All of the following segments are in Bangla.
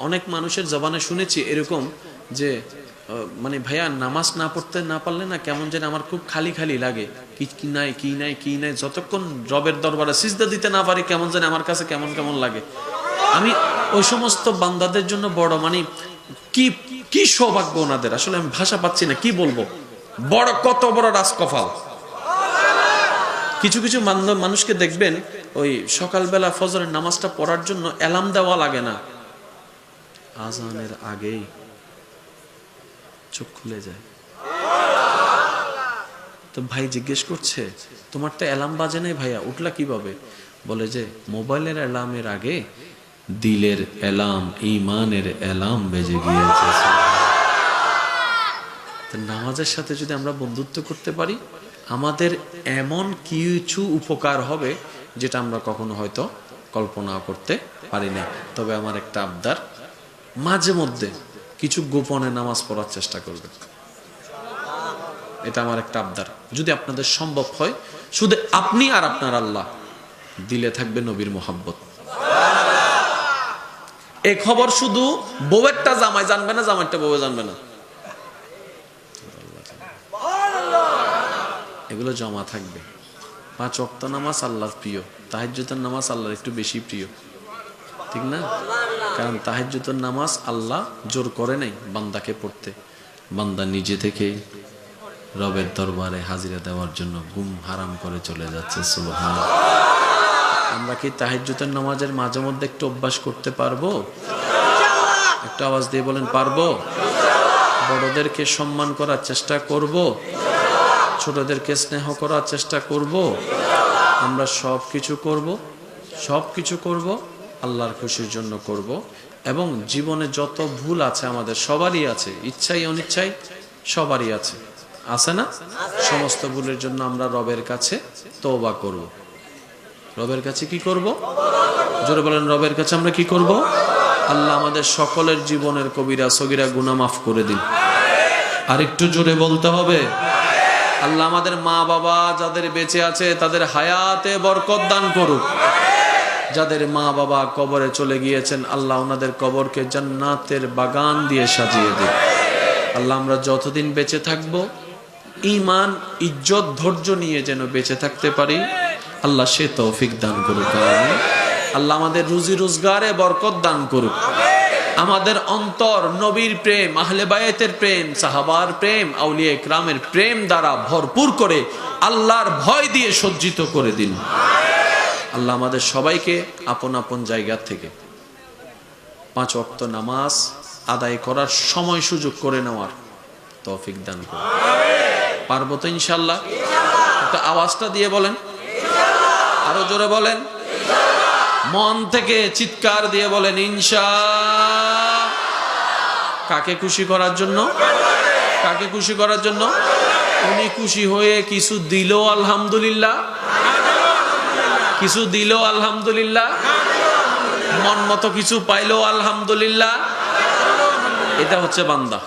অনেক মানুষের জবানে শুনেছি এরকম যে মানে ভাইয়া নামাজ না পড়তে না পারলে না কেমন যেন আমার খুব খালি খালি লাগে। কি কি নাই কি নাই কি নাই, যতক্ষণ রবের দরবারে সিজদা দিতে না পারি কেমন যেন আমার কাছে কেমন কেমন লাগে। আমি ওই সমস্ত বান্দাদের জন্য বড় মানে কি কি সৌভাগ্য ওনাদের? আসলে আমি ভাষা পাচ্ছি না, কি বলব? বড়, কত বড় রাজকফাল কিছু কিছু মান- মানুষকে দেখবেন ওই সকালবেলা ফজরের নামাজটা পড়ার জন্য অ্যালার্ম দেওয়া লাগে না। আজানের আগেই চোখ খুলে যায়। তো ভাই জিজ্ঞেস করছে, তোমার তো অ্যালার্ম বাজে নাই ভাইয়া, উঠলা কীভাবে? বলে যে, মোবাইলের অ্যালার্মের আগে দিলের অ্যালার্ম ইমানের অ্যালার্ম বেজে গিয়েছে। নামাজের সাথে যদি আমরা বন্ধুত্ব করতে পারি, আমাদের এমন কিছু উপকার হবে যেটা আমরা কখনো হয়তো কল্পনা করতে পারি না তবে আমার একটা আবদার মাঝে মধ্যে কিছু গোপনে নামাজ পড়ার চেষ্টা করবে। এটা আমার একটা আবদার। যদি আপনাদের সম্ভব হয়, শুধু আপনি আর আপনার আল্লাহ দিলে থাকবে নবীর মোহাব্বত। এ খবর শুধু বউয়েরটা জামাই জানবে না, জামাইটা বউ জানবে না? এগুলো জমা থাকবে। পাঁচ অক্ত নামাজ আল্লাহর প্রিয়। তাহাজ্জুতের নামাজ আল্লাহর একটু বেশি প্রিয়। ঠিক না? কারণ তাহাজ্জুতের নামাজ আল্লাহ জোর করে নাই বান্দাকে পড়তে। বান্দা নিজে থেকে রবের দরবারে হাজিরা দেওয়ার জন্য গুম হারাম করে চলে যাচ্ছে সুবহান আমরা কি তাহাজ্জুতের নামাজের মাঝে মধ্যে একটু অভ্যাস করতে পারব? একটু আওয়াজ দিয়ে বলেন পারব? বড়দেরকে সম্মান করার চেষ্টা করব। ছোটদেরকে স্নেহ করার চেষ্টা করব। আমরা সব কিছু করব সব কিছু করব। আল্লাহর খুশির জন্য করব। এবং জীবনে যত ভুল আছে আমাদের সবারই আছে, ইচ্ছাই অনিচ্ছাই সবারই আছে। আছে না? সমস্ত ভুলের জন্য আমরা রবের কাছে তওবা করব। রবের কাছে কি করব? জোরে বলেন, রবের কাছে আমরা কি করব? আল্লাহ আমাদের সকলের জীবনের কবিরা, সগিরা, গুনাহ মাফ করে দিন। আর একটু জোরে বলতে হবে। আল্লাহ আমাদের মা বাবা যাদের বেঁচে আছে, তাদের হায়াতে বরকত দান করুক। যাদের মা বাবা কবরে চলে গিয়েছেন, আল্লাহ ওনাদের কবরকে জান্নাতের বাগান দিয়ে সাজিয়ে দিন আল্লাহ আমরা যতদিন বেঁচে থাকব ইমান ইজ্জত, ধৈর্য নিয়ে যেন বেঁচে থাকতে পারি, আল্লাহ সে তৌফিক দান করুক আল্লাহ আমাদের রুজি রোজগারে বরকত দান করুক। আমাদের অন্তর নবীর প্রেম, আহলে বায়াতের প্রেম, সাহাবার প্রেম আউলিয়া ইকরামের প্রেম দ্বারা ভরপুর করে আল্লাহর ভয় দিয়ে সজ্জিত করে দিন। আল্লাহ আমাদের সবাইকে আপন আপন জায়গা থেকে পাঁচ অক্ত নামাজ আদায় করার সময় সুযোগ করে নেওয়ার তৌফিক দান করুন। পারব তো ইনশাল্লাহ? একটা আওয়াজটা দিয়ে বলেন। আরও জোরে বলেন। মন থেকে চিৎকার দিয়ে বলেন, ইনশা কাকে খুশি করার জন্য? কাকে খুশি করার জন্য? উনি খুশি হয়ে কিছু দিল, আলহামদুলিল্লাহ। কিছু দিল আলহামদুলিল্লাহ। মন মতো কিছু পাইলো আলহামদুলিল্লাহ। এটা হচ্ছে বান্দা।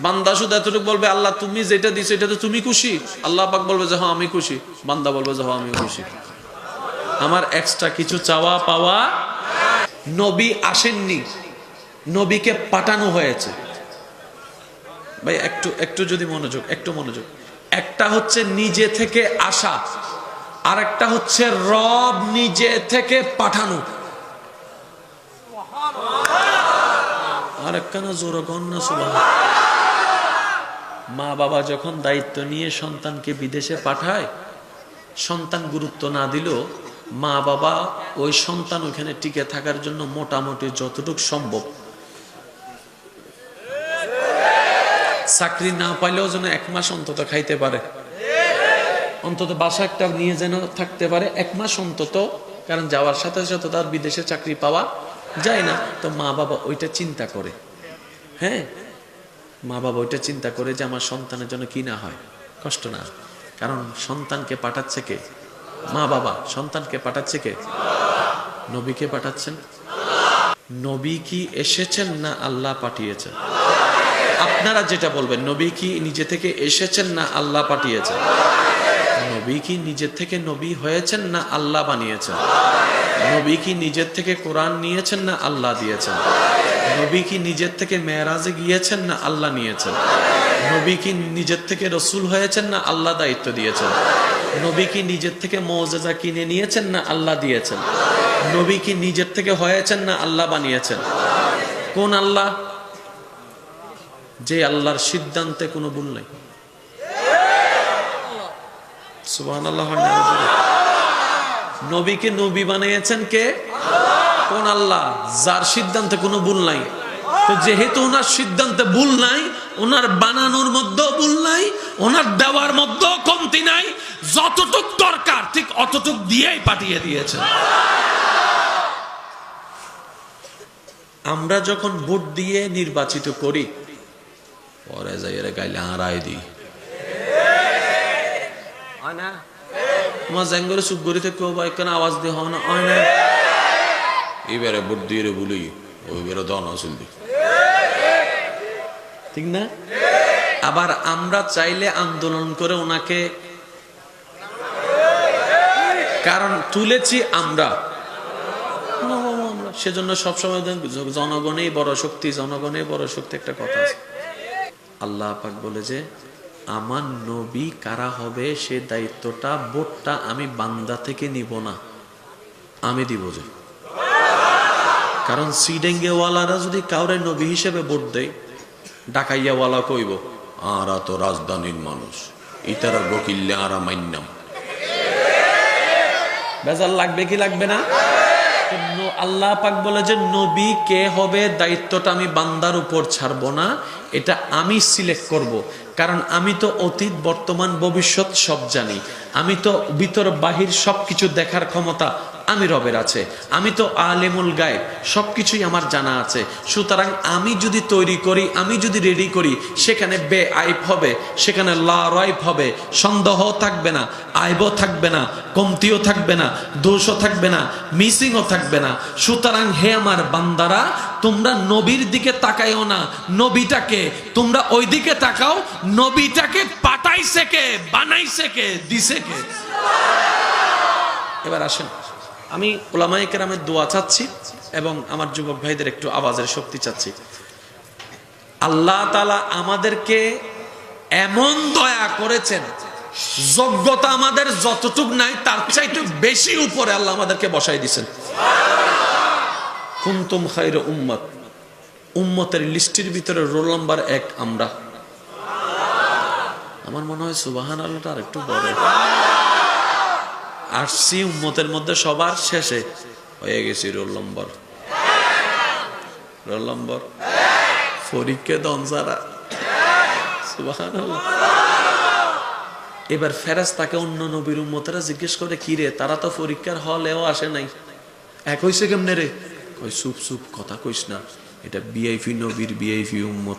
বান্দা শুধু এতটুকু বলবে, আল্লাহ, তুমি যেটা দিছো, এটা তো তুমি খুশি। আল্লাহ পাক বলবে যে হ্যাঁ আমি খুশি। বান্দা বলবে যে হ্যাঁ আমি খুশি। আমার এক্সট্রা কিছু চাওয়া পাওয়া নবী আসেননি। নবীকে পাঠানো হয়েছে। ভাই, একটু একটু যদি মনোযোগ, একটু মনোযোগ। একটা হচ্ছে নিজে থেকে আসা। আর একটা হচ্ছে রব নিজে থেকে পাঠানো। আর একখানা জোর কন্যা সুবাহ মা বাবা যখন দায়িত্ব নিয়ে সন্তানকে বিদেশে পাঠায়, সন্তান গুরুত্ব না দিলেও মা বাবা ওই সন্তান ওখানে টিকে থাকার জন্য মোটামুটি যতটুকু সম্ভব। চাকরি না পাইলেও যেন এক মাস অন্তত খাইতে পারে। অন্তত বাসা একটা নিয়ে যেন থাকতে পারে, এক মাস অন্তত, কারণ যাওয়ার সাথে সাথে তার বিদেশে চাকরি পাওয়া যায় না। তো মা বাবা ওইটা চিন্তা করে। হ্যাঁ? মা বাবা ওইটা চিন্তা করে যে আমার সন্তানের জন্য কি না হয়। কষ্ট না। কারণ সন্তানকে পাঠাচ্ছে কে? মা বাবা। সন্তানকে পাঠাচ্ছে কে? নবীকে পাঠাচ্ছেন। নবী কি এসেছেন না আল্লাহ পাঠিয়েছেন? আপনারা যেটা বলবেন, নবী কি নিজে থেকে এসেছেন না আল্লাহ পাঠিয়েছেন? নবী কি নিজের থেকে নবী হয়েছেন না আল্লাহ বানিয়েছেন? নবী কি নিজের থেকে কোরআন নিয়েছেন না আল্লাহ দিয়েছেন? নবী কি নিজের থেকে মেয়েরাজে গিয়েছেন না আল্লাহ নিয়েছেন? নবী কি নিজের থেকে রসুল হয়েছেন না আল্লাহ দায়িত্ব দিয়েছেন? নবী কি নিজের থেকে মৌজেজা কিনে নিয়েছেন না আল্লাহ দিয়েছেন? নবী কি নিজের থেকে হয়েছেন না আল্লাহ বানিয়েছেন? কোন আল্লাহ? যে আল্লাহর সিদ্ধান্তে কোনো ভুল নাই। নবীকে নবী বানিয়েছেন কে? কোন আল্লাহ? যার সিদ্ধান্তে কোনো ভুল নাই। তো যেহেতু ওনার সিদ্ধান্তে ভুল নাই, ওনার বানানোর মধ্যেও ভুল নাই, ওনার দেওয়ার মধ্যেও কমতি নাই, যতটুক দরকার, ঠিক অতটুক দিয়েই পাঠিয়ে দিয়েছেন। আমরা যখন ভোট দিয়ে নির্বাচিত করি, পরে যাই এরা গাইলে হারাই দিই। হয় না। তোমার জ্যাঙ্গরে চুপ করে থেকে আওয়াজ দিয়ে হয় না হয় না। এবারে ভোট দিয়ে বলি ওইবারে দন আসল ঠিক না? আবার আমরা চাইলে আন্দোলন করে ওনাকে কারণ তুলেছি আমরা। সেজন্য সবসময় জনগণেই বড় শক্তি জনগণেই বড় শক্তি একটা কথা আছে। আল্লাহ পাক বলে যে আমার নবী কারা হবে সে দায়িত্বটা বোটটা আমি বান্দা থেকে নিব না। আমি দিব যে। কারণ সিডেঙ্গেওয়ালারা যদি কাউরে নবী হিসেবে ভোট দেয়, ডাকাইয়াওয়ালা কইব, আরা তো রাজধানীর মানুষ, ইতারা বকিল্লে আরা মান্যাম বেজাল লাগবে কি লাগবে ন- আল্লাহ পাক বলে যে, নবী কে হবে দায়িত্বটা আমি বান্দার উপর ছাড়বো না, এটা আমি সিলেক্ট করব। কারণ আমি তো অতীত, বর্তমান, ভবিষ্যৎ সব জানি আমি তো ভিতর বাহির সব কিছু দেখার ক্ষমতা আমি রবের আছে। আমি তো আলেমুল গায়েব সব কিছুই আমার জানা আছে। সুতরাং আমি যদি তৈরি করি, আমি যদি রেডি করি, সেখানে বে আইব হবে, সেখানে লা রাইব হবে। সন্দেহ থাকবে না, আইবও থাকবে না, কমতিও থাকবে না, দোষও থাকবে না, মিসিংও থাকবে না। সুতরাং হে আমার বান্দারা, তোমরা নবীর দিকে তাকাইও না, নবীটাকে তোমরা ওই দিকে তাকাও, নবীটাকে পাঠাইছে কে, বানাইছে কে, দিছে কে? এবার আসেন। আমি ওলামাই কেরামের দোয়া চাচ্ছি এবং আমার যুবক ভাইদের একটু আওয়াজের শক্তি চাচ্ছি। আল্লাহ তালা আমাদেরকে এমন দয়া করেছেন, যোগ্যতা আমাদের যতটুক নাই, তার চাইতে বেশি উপরে আল্লাহ আমাদেরকে বসাই দিছেন কুন্তুম খাইর উম্মত, উম্মতের লিস্টির ভিতরে রোল নাম্বার এক আমরা। আমার মনে হয় সুবাহান আল্লাহটা আর একটু বড়। আসছি উম্মতের মধ্যে সবার শেষে। হয়ে গেছি রোল নম্বর। Roll number? ফরিককে দনজারা এবার ফেরাজ তাকে অন্য নবীর উম্মতেরা জিজ্ঞেস করে, কি রে, তারা তো পরীক্ষার হলেও আসে নাই। এক হইছে কেমনে রে? কই সুপ সুপ কথা কইস না। এটা বিআইপি নবীর বিআইপি উম্মত।